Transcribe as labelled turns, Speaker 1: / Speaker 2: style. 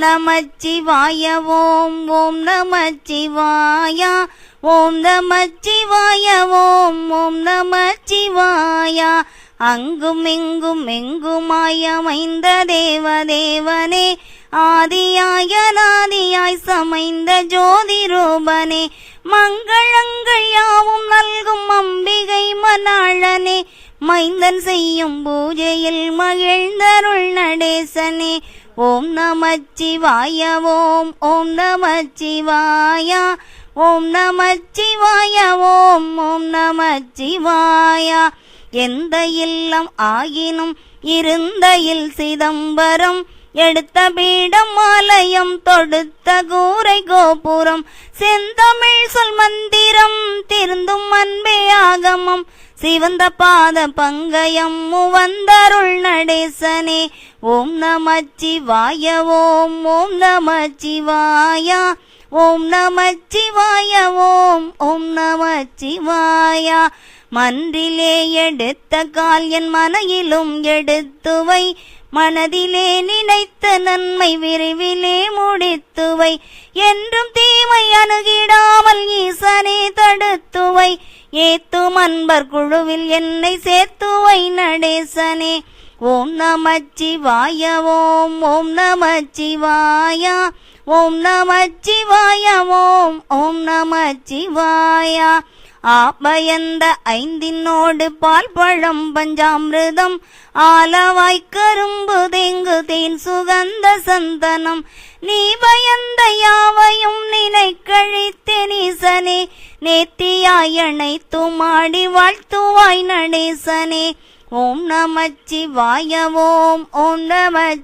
Speaker 1: நமச்சிவாய ஓம் ஓம் நமச்சிவாயா ஓம் நமச்சிவாய ஓம் ஓம் நமச்சிவாயா. அங்கும் இங்கும் எங்குமாய் அமைந்த தேவதேவனே ஆதியாய நாதியாய் சமைந்த ஜோதி ரூபனே மங்களங்கள் அம்பிகை மைந்தன் செய்யும் பூஜையில் மகிழ்ந்தருள் நடேசனே ஓம் நமச்சிவாய ஓம் ஓம் நமச்சிவாயா ஓம் நமச்சிவாய ஓம் ஓம் நமச்சிவாயா. எந்த இல்லம் ஆயினும் இருந்த இல் சிதம்பரம் எடுத்த பீடம் மாலயம் தொடுத்த கூரை கோபுரம் செந்தமிழ் சொல் மந்திரம் திருந்தும் அன்பே ஆகமம் சிவந்த பாத பங்கயம் முவந்தருள் நடேசனே. ஓம் நமச்சிவாய ஓம் ஓம் நமச்சிவாய ஓம் நமச்சிவாய ஓம் ஓம் நமச்சிவாய. மன்றிலே எடுத்த கால் என் மனையிலும் எடுத்துவை. மனதிலே நினைத்த நன்மை விரைவிலே முடித்துவை. என்றும் தீமை அணுகிடாமல் ஈசனே தடுத்துவை. ஏத்தும் அன்பர் குழுவில் என்னை சேர்த்துவை நடேசனே. ஓம் நமச்சிவாய ஓம் ஓம் நமச்சிவாய ஓம் நமச்சிவாய ஓம் ஓம் நமச்சிவாய. ஆபயந்த ஐந்தினோடு பால் பழம் பஞ்சாமிருதம் ஆலவாய் கரும்பு தேங்கு தேன் சுகந்த சந்தனம். நீ பயந்த யாவையும் கழித்தெனீசனே நேத்தியாய் அணைத்துமாடி வாழ்த்துவாய் நடேசனே. ஓம் நமச்சிவாய ஓம் ஓம் நம